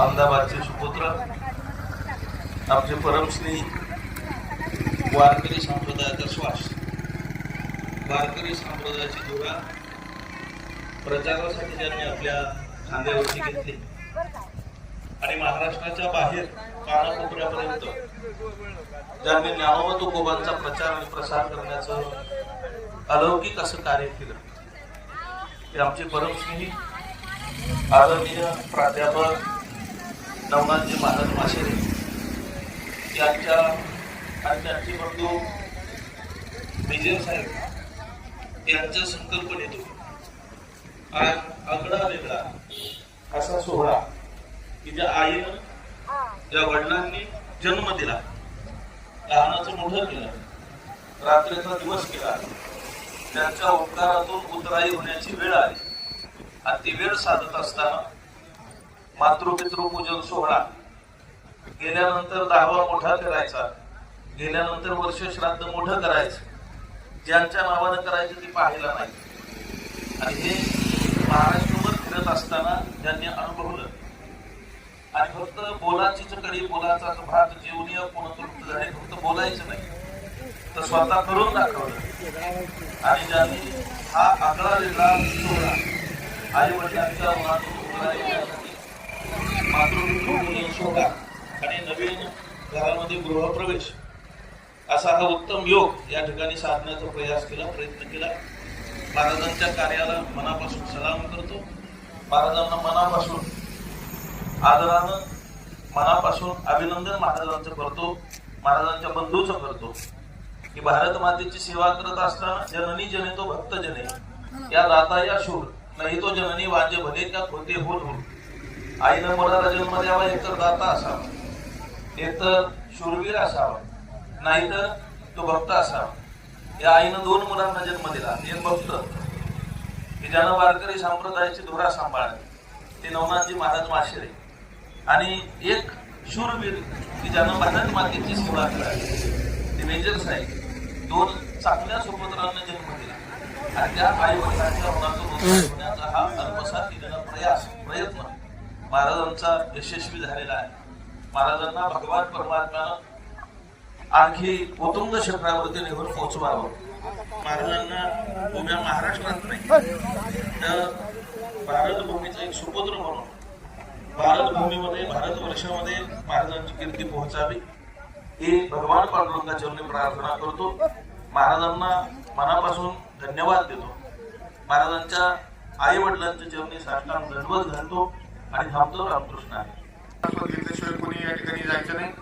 अहमदाबादचे सुपुत्र आमचे परमश्री वारकरी संप्रदायाचा श्वास वारकरी संप्रदायाची धुरा प्रचारासाठी त्यांनी आपल्या खांद्यावरती घेतली. आणि महाराष्ट्राच्या बाहेर कानाकोपऱ्यापर्यंत ज्यांनी ज्ञानोबा तुकोबांचा प्रचार आणि प्रसार करण्याचं अलौकिक असं कार्य केलं ते आमचे परमस्नेही आदरणीय प्राध्यापक नवनाथजी महाराज माशेरे यांच्या आणि त्यांचे बंधू विजय साहेब यांच्या संकल्पनेतून आज आगळा वेगळा असा सोहळा की ज्या आईनं ज्या वडिलांनी जन्म दिला. लहानाचं मोठं केलं. रात्रीचा दिवस केला. त्यांच्या उपकारातून उतराई होण्याची वेळ आली. आणि ती वेळ साधत असताना मातृपितृ पूजन सोहळा. गेल्यानंतर दहावा मोठा करायचा. गेल्यानंतर वर्ष श्राद्ध मोठं करायचं. ज्यांच्या नावानं करायचं ते पाहायला नाही. आणि हे महाराष्ट्रभर फिरत असताना त्यांनी अनुभवलं. आणि फक्त बोलाची चकडी बोलाचा जो भात जीवनीय पूर्ण झाले फक्त बोलायचं नाही. तर स्वतः करून दाखवलं. आणि ज्यांनी हा आगळा वेगळा सोहळा आई वडिलांच्या मातृभूमी आणि नवीन घरामध्ये गृहप्रवेश असा हा उत्तम योग या ठिकाणी साधण्याचा प्रयास केला प्रयत्न केला. महाराजांच्या कार्याला मनापासून सलाम करतो. महाराजांना मनापासून आदरानं मनापासून अभिनंदन महाराजांचं करतो महाराजांच्या बंधूचं करतो. की भारत मातेची सेवा करत असताना जननी जने तो भक्त जने. या दाता या शूर नाही तो जननी वाजे भले त्या खोते होत हो आईनं मुलाला जन्म द्यावा एक तर दाता असावा एक तर शूरवीर असावा नाहीतर तो भक्त असावा. या आईनं दोन मुलांना जन्म दिला एक भक्त. की ज्यानं वारकरी संप्रदायाची धुरा सांभाळली ते नवनाथजी महाराज माशेरे. आणि एक शूरवीर की ज्यानं भारत मातेची सेवा करावी. ते मेजर साहेब दोन चांगल्या सुपुत्रांना जन्म दिला. आणि त्या आई वडिलांच्या मुलाचा हा अल्पसा दिलेला प्रयास. महाराजांचा यशस्वी झालेला आहे. महाराजांना भगवान परमात्म्यानं आणखी उत्तुंग शहरावरती निघून पोहोचवावं. महाराजांना उभ्या महाराष्ट्रात नाही तर भारतभूमीचा एक सुपुत्र म्हणून भारतभूमीमध्ये भारत वर्षामध्ये महाराजांची कीर्ती पोहोचावी ही भगवान पांडुरंगाच्या प्रार्थना करतो. महाराजांना मनापासून धन्यवाद देतो. महाराजांच्या आई वडिलांच्या चरणी साष्टांग दंडवत घालतो. आणि थांबतो रामकृष्ण आहे. कोणी या ठिकाणी जायचं नाही.